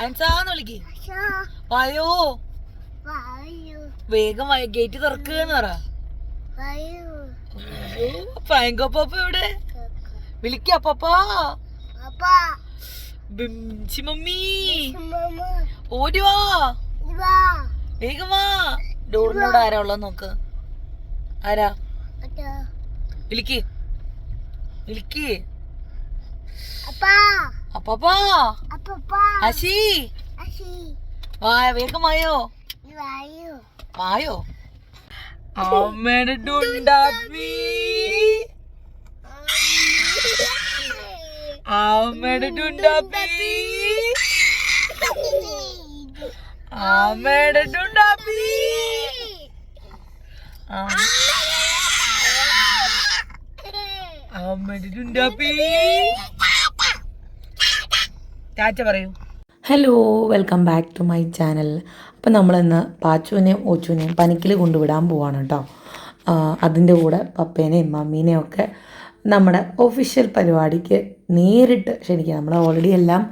അൻസാന്ന് വിളിക്ക്. വായോ. വേഗം ഗേറ്റ് തുറക്കുകയെന്ന് പറ. ഫ്രാങ്കോ പാപ്പ എവിടെ? വിളിക്ക പാപ്പാ ബിംചി മമ്മി. ഓടി വാ. വേഗം വാ. ഡോറിനോട് ആരാ ഉള്ള നോക്ക്. ആരാ? വിളിക്ക്. വിളിക്ക്. അപ്പാപ്പാ. അശി. വാ വേഗം വായോ. വായോ അമ്മയുടെ ഡുണ്ടാപ്പി അമ്മയുടെ ഡുണ്ടാപ്പി അമ്മയുടെ ഡുണ്ടാപ്പി അമ്മയുടെ ഡുണ്ടാപ്പി ടാറ്റ പറയൂ. Hello welcome back to my channel അപ്പോൾ നമ്മളിന്ന് പാച്ചുവിനെയും ഓച്ചുവിനെയും പനിക്കിൽ കൊണ്ടുവിടാൻ പോവാണ് കേട്ടോ അതിന്റെ കൂടെ പപ്പേനെയും മമ്മീനെയും ഒക്കെ നമ്മുടെ ഒഫീഷ്യൽ പരിപാടിക്ക് നേരിട്ട് ക്ഷണിക്കുക നമ്മൾ ഓൾറെഡി എല്ലാം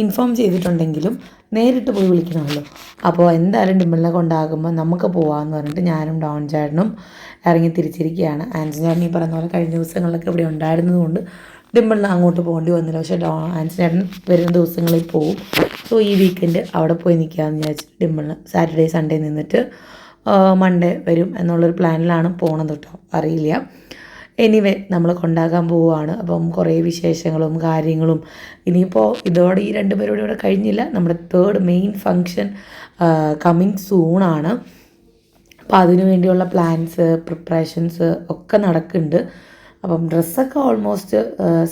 ഇൻഫോം ചെയ്തിട്ടുണ്ടെങ്കിലും നേരിട്ട് പോയി വിളിക്കണമല്ലോ. അപ്പോൾ എന്തായാലും ഡിമ്പിളിനെ കൊണ്ടാകുമ്പോൾ നമുക്ക് പോകാമെന്ന് പറഞ്ഞിട്ട് ഞാനും ഡോൺ ചേട്ടനും ഇറങ്ങി തിരിച്ചിരിക്കുകയാണ്. ആൻസൺ ചേട്ടൻ ഈ പറഞ്ഞ പോലെ കഴിഞ്ഞ ദിവസങ്ങളിലൊക്കെ ഇവിടെ ഉണ്ടായിരുന്നതുകൊണ്ട് ഡിമ്പിളിന് അങ്ങോട്ട് പോകേണ്ടി വന്നില്ല. പക്ഷേ ഡോ ആൻസിനേട്ടൻ വരുന്ന ദിവസങ്ങളിൽ പോവും. സോ ഈ വീക്കെൻഡ് അവിടെ പോയി നിൽക്കാമെന്ന് വിചാരിച്ചിട്ട് ഡിമ്പിളിന് സാറ്റർഡേ സൺഡേ നിന്നിട്ട് മൺഡേ വരും എന്നുള്ളൊരു പ്ലാനിലാണ് പോണത് കേട്ടോ അറിയില്ല. എനിവേ നമ്മൾ കൊണ്ടാക്കാൻ പോവുകയാണ്. അപ്പം കുറേ വിശേഷങ്ങളും കാര്യങ്ങളും ഇനിയിപ്പോൾ ഇതോടെ ഈ രണ്ട് പേരോട് ഇവിടെ കഴിഞ്ഞില്ല. നമ്മുടെ തേർഡ് മെയിൻ ഫങ്ഷൻ കമ്മിങ് സൂണാണ് അപ്പോൾ അതിനു വേണ്ടിയുള്ള പ്ലാൻസ് പ്രിപ്പറേഷൻസ് ഒക്കെ നടക്കുന്നുണ്ട്. അപ്പം ഡ്രസ്സൊക്കെ ഓൾമോസ്റ്റ്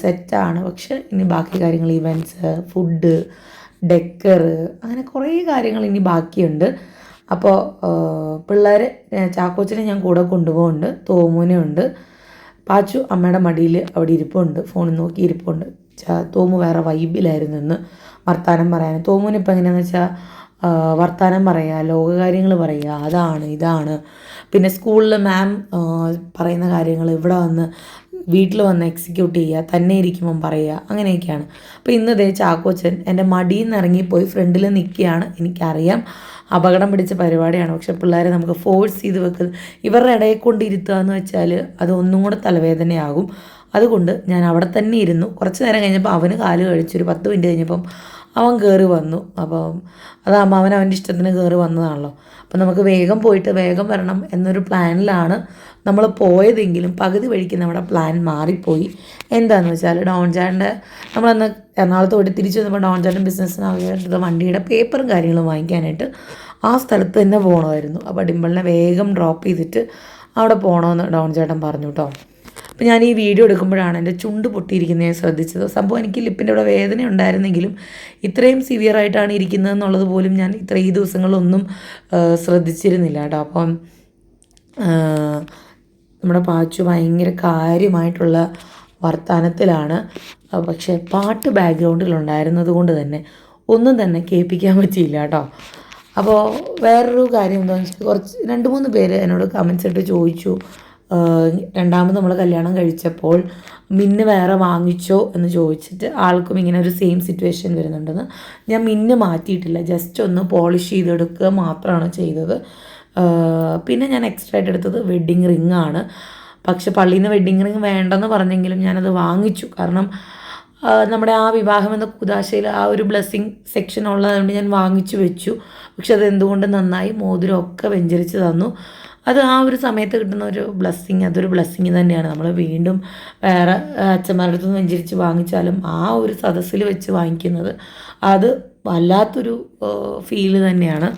സെറ്റാണ് പക്ഷെ ഇനി ബാക്കി കാര്യങ്ങൾ ഇവന്റ്സ് ഫുഡ് ഡെക്കർ അങ്ങനെ കുറേ കാര്യങ്ങൾ ഇനി ബാക്കിയുണ്ട്. അപ്പോൾ പിള്ളേരെ ചാക്കോച്ചിനെ ഞാൻ കൂടെ കൊണ്ടുപോകുന്നുണ്ട്. തോമുനെ ഉണ്ട്. പാച്ചു അമ്മയുടെ മടിയിൽ അവിടെ ഇരിപ്പുണ്ട്. ഫോണിൽ നോക്കി ഇരിപ്പുണ്ട്. തോമു വേറെ വൈബിലായിരുന്നു ഇന്ന് വർത്താനം പറയാൻ. തോമുന് ഇപ്പം എങ്ങനെയാണെന്ന് വെച്ചാൽ വർത്താനം പറയുക ലോകകാര്യങ്ങൾ പറയുക അതാണ് ഇതാണ്. പിന്നെ സ്കൂളിൽ മാം പറയുന്ന കാര്യങ്ങൾ ഇവിടെ വന്ന് വീട്ടിൽ വന്ന് എക്സിക്യൂട്ട് ചെയ്യുക തന്നെ ഇരിക്കുമ്പം പറയുക അങ്ങനെയൊക്കെയാണ്. അപ്പോൾ ഇന്ന് ദേ ചാക്കോച്ചൻ എന്റെ മടിയിൽ നിന്ന് ഇറങ്ങിപ്പോയി ഫ്രണ്ടിൽ നിൽക്കുകയാണ്. എനിക്കറിയാം അപകടം പിടിച്ച പരിപാടിയാണ്. പക്ഷെ പിള്ളേരെ നമുക്ക് ഫോഴ്സ് ചെയ്ത് വെക്കുന്നത് ഇവരുടെ ഇടയിൽ കൊണ്ടിരുത്തുക എന്ന് വെച്ചാൽ അത് ഒന്നും കൂടെ തലവേദനയാകും. അതുകൊണ്ട് ഞാൻ അവിടെ തന്നെ ഇരുന്നു. കുറച്ച് നേരം കഴിഞ്ഞപ്പോൾ അവന് കാൽ കഴിച്ചു. ഒരു പത്ത് മിനിറ്റ് കഴിഞ്ഞപ്പം അവൻ കയറി വന്നു. അപ്പം അതാകുമ്പോൾ അവൻ അവന്റെ ഇഷ്ടത്തിന് കയറി വന്നതാണല്ലോ. അപ്പം നമുക്ക് വേഗം പോയിട്ട് വേഗം വരണം എന്നൊരു പ്ലാനിലാണ് നമ്മൾ പോയതെങ്കിലും പകുതി വഴിക്ക് നമ്മുടെ പ്ലാൻ മാറിപ്പോയി. എന്താണെന്ന് വെച്ചാൽ ഡോൺ ചാന്റെ നമ്മളന്ന് എറണാകുളത്ത് പോയിട്ട് തിരിച്ചു വന്നപ്പോൾ ഡോൺ ചാന്റെ ബിസിനസ്സിന് ആവശ്യമായിട്ടുള്ള വണ്ടിയുടെ പേപ്പറും കാര്യങ്ങളും വാങ്ങിക്കാനായിട്ട് ആ സ്ഥലത്ത് തന്നെ പോകണമായിരുന്നു അപ്പോൾ ഡിമ്പിളിനെ വേഗം ഡ്രോപ്പ് ചെയ്തിട്ട് അവിടെ പോകണമെന്ന് ഡോൺ ചേട്ടൻ പറഞ്ഞു കേട്ടോ അപ്പോൾ ഞാൻ ഈ വീഡിയോ എടുക്കുമ്പോഴാണ് എന്റെ ചുണ്ട് പൊട്ടിയിരിക്കുന്നത് ഞാൻ ശ്രദ്ധിച്ചത്. സംഭവം എനിക്ക് ലിപ്പിന്റെ ഇവിടെ വേദന ഉണ്ടായിരുന്നെങ്കിലും ഇത്രയും സിവിയർ ആയിട്ടാണ് ഇരിക്കുന്നത് എന്നുള്ളത് പോലും ഞാൻ ഇത്ര ഈ ശ്രദ്ധിച്ചിരുന്നില്ല കേട്ടോ അപ്പം നമ്മുടെ പാച്ചു ഭയങ്കര കാര്യമായിട്ടുള്ള വർത്തമാനത്തിലാണ് പക്ഷേ പാട്ട് ബാക്ക്ഗ്രൗണ്ടിലുണ്ടായിരുന്നത് കൊണ്ട് തന്നെ ഒന്നും തന്നെ കേൾപ്പിക്കാൻ പറ്റിയില്ല കേട്ടോ. അപ്പോൾ വേറൊരു കാര്യം എന്താണെന്ന് വെച്ചാൽ കുറച്ച് രണ്ട് മൂന്ന് പേര് എന്നോട് കമൻസ് ഇട്ട് ചോദിച്ചു. രണ്ടാമത് നമ്മൾ കല്യാണം കഴിച്ചപ്പോൾ മിന്ന് വേറെ വാങ്ങിച്ചോ എന്ന് ചോദിച്ചിട്ട് ആൾക്കും ഇങ്ങനെ ഒരു സെയിം സിറ്റുവേഷൻ വരുന്നുണ്ടെന്ന്. ഞാൻ മിന്ന് മാറ്റിയിട്ടില്ല. ജസ്റ്റ് ഒന്ന് പോളിഷ് ചെയ്തെടുക്കുക മാത്രമാണ് ചെയ്തത്. പിന്നെ ഞാൻ എക്സ്ട്രാ ആയിട്ട് എടുത്തത് വെഡ്ഡിങ് റിംഗ് ആണ്. പക്ഷെ പള്ളിയിൽ നിന്ന് വെഡ്ഡിങ് റിംഗ് വേണ്ടെന്ന് പറഞ്ഞെങ്കിലും ഞാനത് വാങ്ങിച്ചു. കാരണം നമ്മുടെ ആ വിവാഹം എന്ന കുതാശയിൽ ആ ഒരു ബ്ലെസ്സിങ് സെക്ഷൻ ഉള്ളതുകൊണ്ട് ഞാൻ വാങ്ങിച്ചു വെച്ചു. പക്ഷെ അത് എന്തുകൊണ്ട് നന്നായി മോതിരം ഒക്കെ വെഞ്ചരിച്ച് തന്നു. അത് ആ ഒരു സമയത്ത് കിട്ടുന്ന ഒരു ബ്ലെസ്സിങ് അതൊരു ബ്ലെസ്സിങ് തന്നെയാണ്. നമ്മൾ വീണ്ടും വേറെ അച്ഛന്മാരുടെ അടുത്ത് നിന്ന് വെഞ്ചരിച്ച് വാങ്ങിച്ചാലും ആ ഒരു സദസ്സിൽ വെച്ച് വാങ്ങിക്കുന്നത് അത് വല്ലാത്തൊരു ഫീൽ തന്നെയാണ്.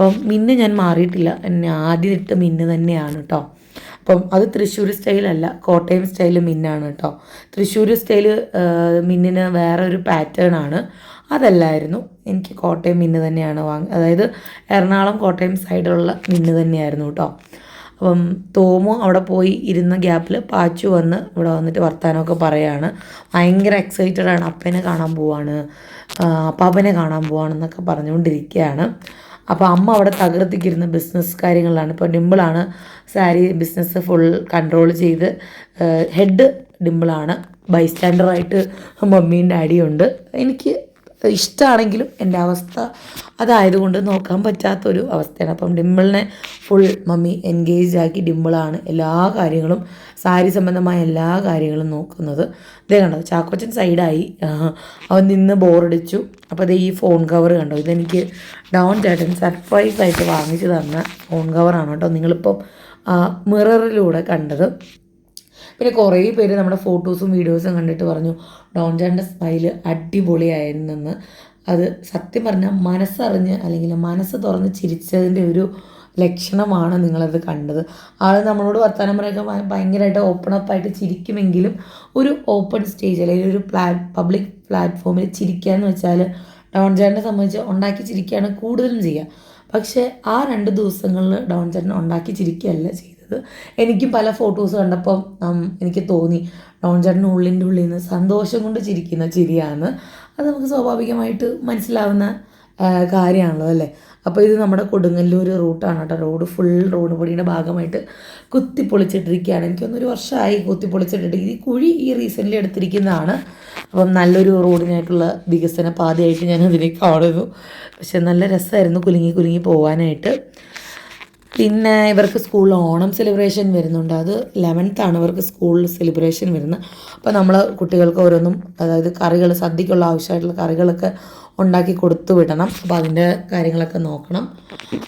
അപ്പം മിന്ന് ഞാൻ മാറിയിട്ടില്ല. എന്നെ ആദ്യം ഇട്ട മിന്ന് തന്നെയാണ് കേട്ടോ അപ്പം അത് തൃശ്ശൂർ സ്റ്റൈലല്ല കോട്ടയം സ്റ്റൈൽ മിന്നാണ് കേട്ടോ തൃശ്ശൂർ സ്റ്റൈൽ മിന്നിന് വേറെ ഒരു പാറ്റേൺ ആണ്. അതല്ലായിരുന്നു. എനിക്ക് കോട്ടയം മിന്ന് തന്നെയാണ് വാങ്ങി അതായത് എറണാകുളം കോട്ടയം സൈഡിലുള്ള മിന്ന് തന്നെയായിരുന്നു കേട്ടോ അപ്പം തോമു അവിടെ പോയി ഇരുന്ന ഗ്യാപ്പിൽ പാച്ചു വന്ന് ഇവിടെ വന്നിട്ട് വർത്താനമൊക്കെ പറയാണ്. ഭയങ്കര എക്സൈറ്റഡ് ആണ്. അപ്പനെ കാണാൻ പോവാണ്. അപ്പാപ്പനെ കാണാൻ പോവാണെന്നൊക്കെ പറഞ്ഞുകൊണ്ടിരിക്കുകയാണ് അപ്പോൾ അമ്മ അവിടെ തകർത്തിക്കിരുന്ന ബിസിനസ് കാര്യങ്ങളിലാണ് ഇപ്പോൾ ഡിമ്പിളാണ് സാരി ബിസിനസ് ഫുൾ കൺട്രോൾ ചെയ്ത് ഹെഡ് ഡിമ്പിളാണ്. ബൈസ്റ്റാൻഡറായിട്ട് മമ്മിയും ഡാഡിയും ഉണ്ട്. എനിക്ക് ഇഷ്ടമാണെങ്കിലും എന്റെ അവസ്ഥ അതായതുകൊണ്ട് നോക്കാൻ പറ്റാത്തൊരു അവസ്ഥയാണ്. അപ്പം ഡിമ്പിളിനെ ഫുൾ മമ്മി എൻഗേജ് ആക്കി ഡിമ്പിളാണ് എല്ലാ കാര്യങ്ങളും സാരി സംബന്ധമായ എല്ലാ കാര്യങ്ങളും നോക്കുന്നത്. ഇതേ കണ്ടോ ചാക്കോച്ചൻ സൈഡായി അവൻ നിന്ന് ബോറടിച്ചു. അപ്പോൾ അതേ ഈ ഫോൺ കവർ കണ്ടോ? ഇതെനിക്ക് ഡൗൺ ചേട്ടൻ സർപ്രൈസായിട്ട് വാങ്ങിച്ചു തന്ന ഫോൺ കവറാണ് കേട്ടോ. നിങ്ങളിപ്പം മിററിലൂടെ കണ്ടത്. പിന്നെ കുറേ പേര് നമ്മുടെ ഫോട്ടോസും വീഡിയോസും കണ്ടിട്ട് പറഞ്ഞു ഡോൺ ചാന്റെ സ്മൈൽ അടിപൊളിയായിരുന്നെന്ന്. അത് സത്യം പറഞ്ഞാൽ മനസ്സറിഞ്ഞ് അല്ലെങ്കിൽ മനസ്സ് തുറന്ന് ചിരിച്ചതിന്റെ ഒരു ലക്ഷണമാണ് നിങ്ങളത് കണ്ടത്. ആൾ നമ്മളോട് വർത്തമാനം പറയുമ്പോൾ ഭയങ്കരമായിട്ട് ഓപ്പൺ അപ്പായിട്ട് ചിരിക്കുമെങ്കിലും ഒരു ഓപ്പൺ സ്റ്റേജ് അല്ലെങ്കിൽ ഒരു പ്ലാ പബ്ലിക് പ്ലാറ്റ്ഫോമിൽ ചിരിക്കുക എന്ന് വെച്ചാൽ ഡോൺ ചേട്ടനെ സംബന്ധിച്ച് ഉണ്ടാക്കി ചിരിക്കുകയാണ് കൂടുതലും ചെയ്യുക. പക്ഷേ ആ രണ്ട് ദിവസങ്ങളിൽ ഡോൺ ചേട്ടൻ ഉണ്ടാക്കി ചിരിക്കുകയല്ല ചെയ്തത്. എനിക്കും പല ഫോട്ടോസ് കണ്ടപ്പം എനിക്ക് തോന്നി ഡോൺ ചേട്ടൻ ഉള്ളിന്റെ ഉള്ളിൽ നിന്ന് സന്തോഷം കൊണ്ട് ചിരിക്കുന്ന ചിരിയാണ്. അത് നമുക്ക് സ്വാഭാവികമായിട്ട് മനസ്സിലാവുന്ന കാര്യമാണല്ലോ അല്ലേ? അപ്പോൾ ഇത് നമ്മുടെ കൊടുങ്ങല്ലൂർ റൂട്ടാണ് കേട്ടോ. റോഡ് ഫുൾ റോഡ് പൊടിയുടെ ഭാഗമായിട്ട് കുത്തി പൊളിച്ചിട്ടിരിക്കുകയാണ് എനിക്കൊന്നൊരു വർഷമായി കുത്തി പൊളിച്ചിട്ടിട്ട് ഈ കുഴി ഈ റീസെന്റ്ലി എടുത്തിരിക്കുന്നതാണ്. അപ്പം നല്ലൊരു റോഡിനായിട്ടുള്ള വികസന പാതയായിട്ട് ഞാൻ അതിനെ കാണുന്നു. പക്ഷെ നല്ല രസമായിരുന്നു കുലുങ്ങി കുലുങ്ങി പോകാനായിട്ട് പിന്നെ ഇവർക്ക് സ്കൂളിൽ ഓണം സെലിബ്രേഷൻ വരുന്നുണ്ട്. അത് ലെവൻത്താണ് ഇവർക്ക് സ്കൂളിൽ സെലിബ്രേഷൻ വരുന്നത്. അപ്പോൾ നമ്മൾ കുട്ടികൾക്ക് ഓരോന്നും അതായത് കറികൾ സദ്യക്കുള്ള ആവശ്യമായിട്ടുള്ള കറികളൊക്കെ ഉണ്ടാക്കി കൊടുത്തു വിടണം. അപ്പോൾ അതിന്റെ കാര്യങ്ങളൊക്കെ നോക്കണം.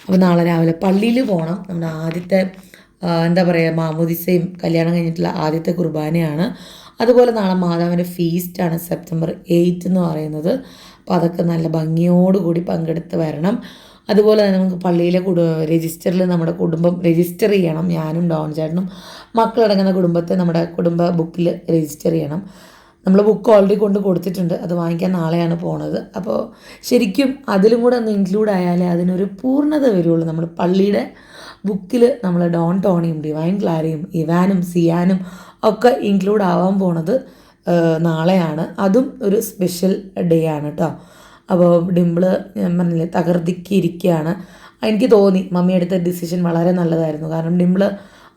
അപ്പോൾ നാളെ രാവിലെ പള്ളിയിൽ പോകണം നമ്മുടെ ആദ്യത്തെ എന്താ പറയുക മാമോദിസയും കല്യാണം കഴിഞ്ഞിട്ടുള്ള ആദ്യത്തെ കുർബാനയാണ്. അതുപോലെ നാളെ മാതാവിന്റെ ഫീസ്റ്റാണ് സെപ്റ്റംബർ എയ്റ്റ് എന്ന് പറയുന്നത്. അപ്പോൾ അതൊക്കെ നല്ല ഭംഗിയോടുകൂടി പങ്കെടുത്ത് വരണം. അതുപോലെ തന്നെ നമുക്ക് പള്ളിയിലെ കുടു രജിസ്റ്ററിൽ നമ്മുടെ കുടുംബം രജിസ്റ്റർ ചെയ്യണം. ഞാനും ഡോൺ ചേട്ടനും മക്കളടങ്ങുന്ന കുടുംബത്തെ നമ്മുടെ കുടുംബ ബുക്കിൽ രജിസ്റ്റർ ചെയ്യണം. നമ്മൾ ബുക്ക് ഓൾറെഡി കൊണ്ട് കൊടുത്തിട്ടുണ്ട്. അത് വാങ്ങിക്കാൻ നാളെയാണ് പോണത്. അപ്പോൾ ശരിക്കും അതിലും കൂടെ ഒന്ന് ഇൻക്ലൂഡ് ആയാലേ അതിനൊരു പൂർണത വരുള്ളൂ. നമ്മൾ പള്ളിയുടെ ബുക്കിൽ നമ്മൾ ഡോൺ ടോണിയും ഡിവൈൻ ക്ലാരയും ഇവാനും സിയാനും ഒക്കെ ഇൻക്ലൂഡ് ആവാൻ പോണത് നാളെയാണ്. അതും ഒരു സ്പെഷ്യൽ ഡേ ആണ് കേട്ടോ അപ്പോൾ ഡിംപിൾ ഞാൻ പറഞ്ഞില്ലേ തകർത്തിക്കിയിരിക്കുകയാണ് എനിക്ക് തോന്നി മമ്മി എടുത്ത ഡിസിഷൻ വളരെ നല്ലതായിരുന്നു. കാരണം ഡിംപിൾ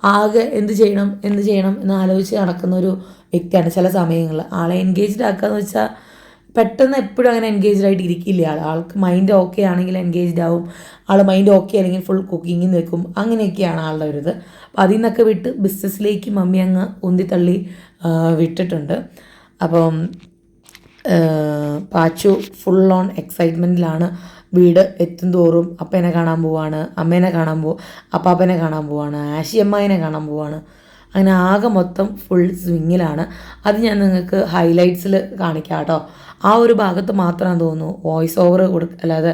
ആകെ എന്ത് ചെയ്യണം എന്ത് ചെയ്യണം എന്ന് ആലോചിച്ച് നടക്കുന്ന ഒരു വ്യക്തിയാണ് ചില സമയങ്ങളിൽ. ആളെ എൻഗേജ്ഡ് ആക്കുക എന്ന് വെച്ചാൽ പെട്ടെന്ന് എപ്പോഴും അങ്ങനെ എൻഗേജ്ഡ് ആയിട്ട് ഇരിക്കില്ല ആൾ. ആൾക്ക് മൈൻഡ് ഓക്കെ ആണെങ്കിൽ എൻഗേജ്ഡ് ആവും. ആൾ മൈൻഡ് ഓക്കെ അല്ലെങ്കിൽ ഫുൾ കുക്കിങ്ങിൽ നിൽക്കും. അങ്ങനെയൊക്കെയാണ് ആളുടെ ഒരു ഇത് അപ്പോൾ അതിൽ നിന്നൊക്കെ വിട്ട് ബിസിനസ്സിലേക്ക് മമ്മി അങ്ങ് ഉന്തിത്തള്ളി വിട്ടിട്ടുണ്ട്. അപ്പം പാച്ചു ഫുൾ ഓൺ എക്സൈറ്റ്മെന്റിലാണ് വീട് എത്തും തോറും അപ്പേനെ കാണാൻ പോവാണ് അമ്മേനെ കാണാൻ പോ അപ്പാപ്പനെ കാണാൻ പോവാണ് ആശി അമ്മായിനെ കാണാൻ പോവാണ്. അങ്ങനെ ആകെ മൊത്തം ഫുൾ സ്വിങ്ങിലാണ് അത് ഞാൻ നിങ്ങൾക്ക് ഹൈലൈറ്റ്സിൽ കാണിക്കാം കേട്ടോ. ആ ഒരു ഭാഗത്ത് മാത്രമാണ് തോന്നുന്നു വോയിസ് ഓവർ കൊടുക്ക അല്ലാതെ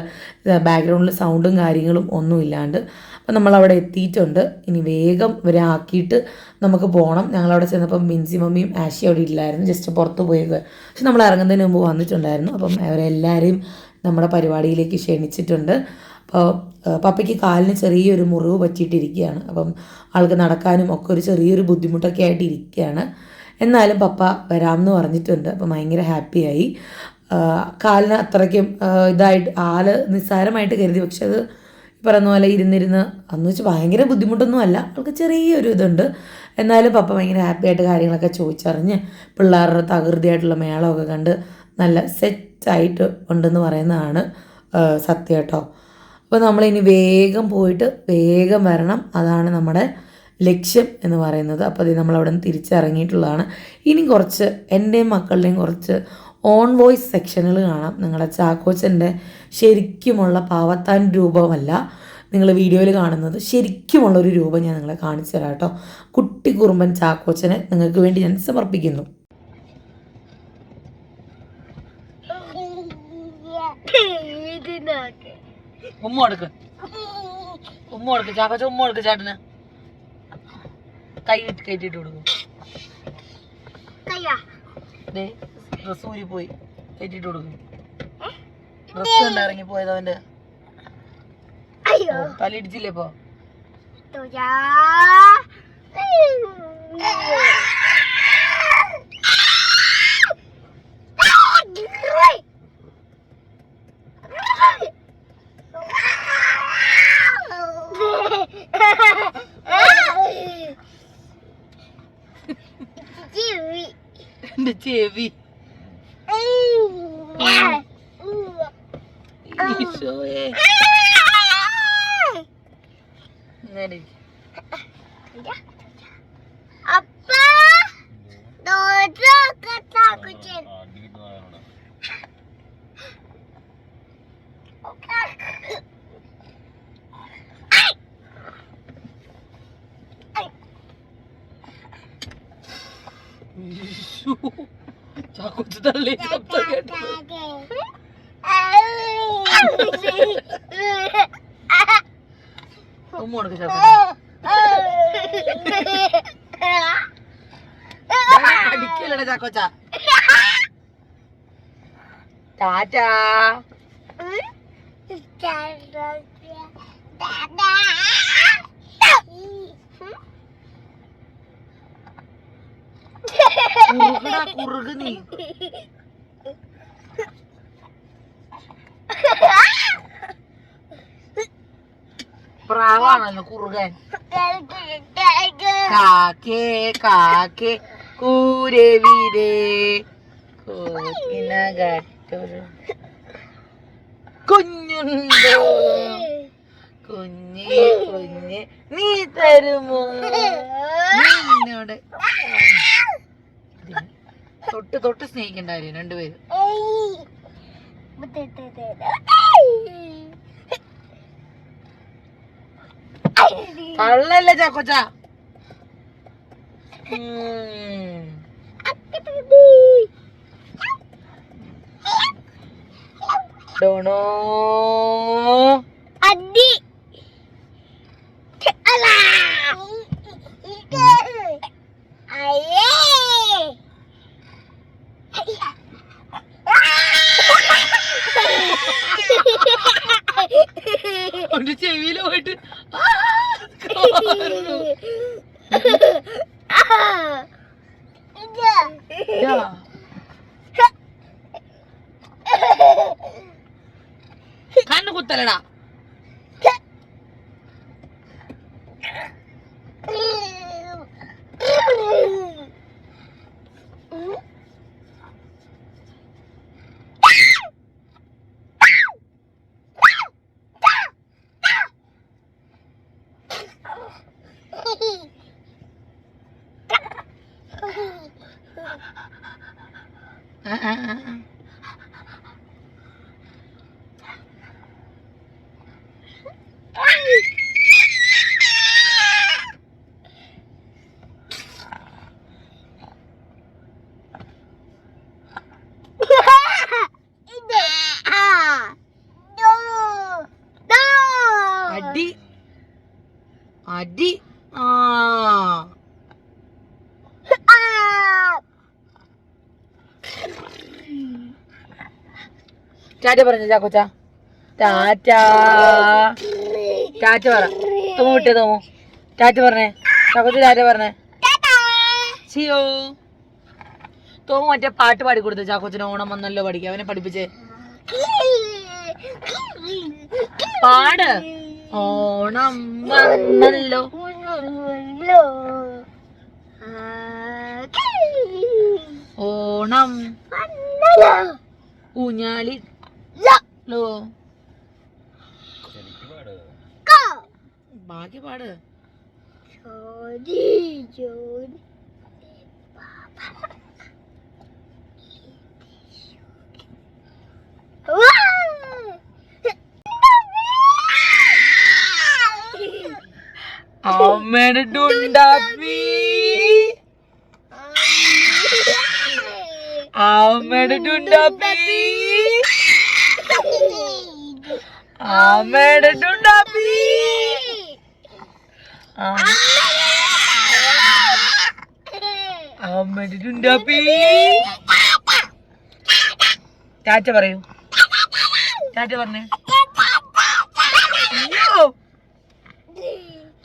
ബാക്ക്ഗ്രൗണ്ടിൽ സൗണ്ടും കാര്യങ്ങളും ഒന്നും ഇല്ലാണ്ട് അപ്പം നമ്മളവിടെ എത്തിയിട്ടുണ്ട്. ഇനി വേഗം ഇവരെ ആക്കിയിട്ട് നമുക്ക് പോകണം ഞങ്ങളവിടെ ചെന്നപ്പം മിൻസി മമ്മിയും ആഷി അവിടെ ഇല്ലായിരുന്നു. ജസ്റ്റ് പുറത്ത് പോയത് പക്ഷെ നമ്മൾ ഇറങ്ങുന്നതിന് മുമ്പ് വന്നിട്ടുണ്ടായിരുന്നു. അപ്പം അവരെല്ലാവരെയും നമ്മുടെ പരിപാടിയിലേക്ക് ക്ഷണിച്ചിട്ടുണ്ട്. അപ്പോൾ പപ്പയ്ക്ക് കാലിന് ചെറിയൊരു മുറിവ് പറ്റിയിട്ടിരിക്കുകയാണ്. അപ്പം ആൾക്ക് നടക്കാനും ഒക്കെ ഒരു ചെറിയൊരു ബുദ്ധിമുട്ടൊക്കെ ആയിട്ട് ഇരിക്കുകയാണ്. എന്നാലും പപ്പ വരാമെന്ന് പറഞ്ഞിട്ടുണ്ട്. അപ്പം ഭയങ്കര ഹാപ്പിയായി. കാലിന് അത്രയ്ക്കും ഇതായിട്ട് ആൾ നിസ്സാരമായിട്ട് കരുതി. പക്ഷെ അത് പറയുന്ന പോലെ ഇരുന്നിരുന്ന് അന്ന് വെച്ച് ഭയങ്കര ബുദ്ധിമുട്ടൊന്നും അല്ല. അവൾക്ക് ചെറിയൊരു ഇതുണ്ട്. എന്നാലും പപ്പ ഭയങ്കര ഹാപ്പി ആയിട്ട് കാര്യങ്ങളൊക്കെ ചോദിച്ചറിഞ്ഞ് പിള്ളേരുടെ തകൃതിയായിട്ടുള്ള മേളമൊക്കെ കണ്ട് നല്ല സെറ്റായിട്ട് ഉണ്ടെന്ന് പറയുന്നതാണ് സത്യം കേട്ടോ. അപ്പോൾ നമ്മളിനി വേഗം പോയിട്ട് വേഗം വരണം. അതാണ് നമ്മുടെ ലക്ഷ്യം എന്ന് പറയുന്നത്. അപ്പോൾ അത് നമ്മളവിടെ നിന്ന് തിരിച്ചിറങ്ങിയിട്ടുള്ളതാണ്. ഇനി കുറച്ച് എന്റെയും മക്കളുടെയും കുറച്ച് ഓൺ വോയിസ് സെക്ഷനുകൾ കാണാം. നിങ്ങളുടെ ചാക്കോച്ചന്റെ ശരിക്കുമുള്ള പാവത്താൻ രൂപമല്ല നിങ്ങൾ വീഡിയോയിൽ കാണുന്നത്. ശരിക്കുമുള്ളൊരു രൂപം ഞാൻ നിങ്ങളെ കാണിച്ചു തരാം കേട്ടോ. കുട്ടി കുറുമ്പൻ ചാക്കോച്ചനെ നിങ്ങൾക്ക് വേണ്ടി ഞാൻ സമർപ്പിക്കുന്നു. ഉമ്മ കൊടുക്ക്. ഉമ്മ കൊടുക്ക്. ചാക്കോച്ച ഉമ്മ കൊടുക്ക് ചേട്ടന്. കൈ കയറ്റിട്ട് കൊടുക്കും. ഡ്രസ് ഊരി പോയി കയറ്റിട്ട് കൊടുക്കും. ഡ്രസ് കണ്ട് ഇറങ്ങി പോയത് അവന്റെ തലയിടിച്ചില്ലേ ഇപ്പൊ? ചെവി. ചാക്കോച്ച് തള്ളി ശബ്ദം കേട്ടു ഉമ്മ കൊടുക്ക് ചാക്കോച്ച് അടിക്കല്ലട ചാക്കോച്ച ടാറ്റാ കുറുകടാ കുറുക് നീ. പ്രാവാണല്ലോ കുറുകൻ. കാക്കേ കാക്കേ കൂരവിരേ കൂക്കിനകത്തൊരു കുഞ്ഞുണ്ടോ? കുഞ്ഞേ കുഞ്ഞ് നീ തരുമോ? നിന്നോട്. തൊട്ട് തൊട്ട് സ്നേഹിക്കണ്ടായിരുന്നു രണ്ടുപേര് കള്ളല്ലേ ചാക്കോച്ച. ഡോണോ അടി അല്ല അയ്യേ ഒരു ചെവിയിൽ പോയിട്ട് ആ, കാറുന്നു. ഇതാ. കണ്ണ് കുത്തലടാ ആ, ആ, ആ, ആ. അടി അടി ആ ടാറ്റ പറഞ്ഞു ചാക്കോച്ച ടാറ്റ ടാറ്റ പറ. തോമു വിട്ടേ തോമു ടാറ്റ പറഞ്ഞേ. ചാക്കോച്ച ടാറ്റ പറഞ്ഞേ. ചിയോ. തോമു മറ്റേ പാട്ട് പാടി കൊടുത്തു ചാക്കോച്ചന് ഓണം വന്നല്ലോ പഠിക്കുക അവനെ പഠിപ്പിച്ചേ. പാട്. ഓണം വന്നല്ലോ. ഓണം. ഊഞ്ഞാലി ലോ ബാക്കി പാട് ജോലി ജോലി അമ്മയുടെ ഡുണ്ടാപ്പി അമ്മയുടെ ഡുണ്ടാപ്പി അമ്മയുടെ അമ്മയുടെ ഡുണ്ടാപ്പി ചാച്ച പറയൂ. ചാച്ച പറഞ്ഞേ.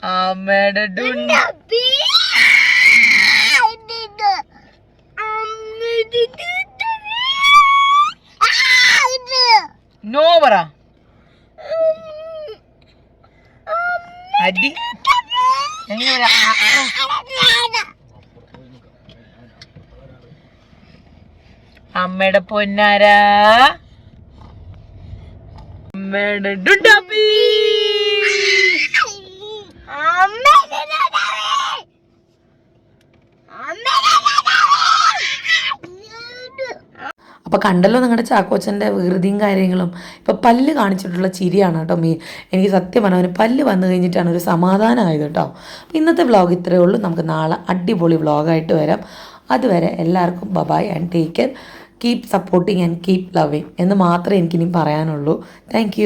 അമ്മയുടെ ഡുണ്ട നോ പറ. അടി. അമ്മയുടെ പൊന്നാരാ? അമ്മയുടെ ഡുണ്ടാപ്പി. അപ്പോൾ കണ്ടല്ലോ നിങ്ങളുടെ ചാക്കോച്ചന്റെ വികൃതിയും കാര്യങ്ങളും. ഇപ്പോൾ പല്ല് കാണിച്ചിട്ടുള്ള ചിരിയാണ് കേട്ടോ മീ എനിക്ക് സത്യം പറഞ്ഞാൽ അവന് പല്ല് വന്നു കഴിഞ്ഞിട്ടാണ് ഒരു സമാധാനമായത് കേട്ടോ. അപ്പോൾ ഇന്നത്തെ വ്ളോഗ് ഇത്രയേ ഉള്ളൂ. നമുക്ക് നാളെ അടിപൊളി വ്ളോഗായിട്ട് വരാം. അതുവരെ എല്ലാവർക്കും bye bye and take care keep supporting and keep loving എന്ന് മാത്രമേ എനിക്കിനി പറയാനുള്ളൂ. താങ്ക്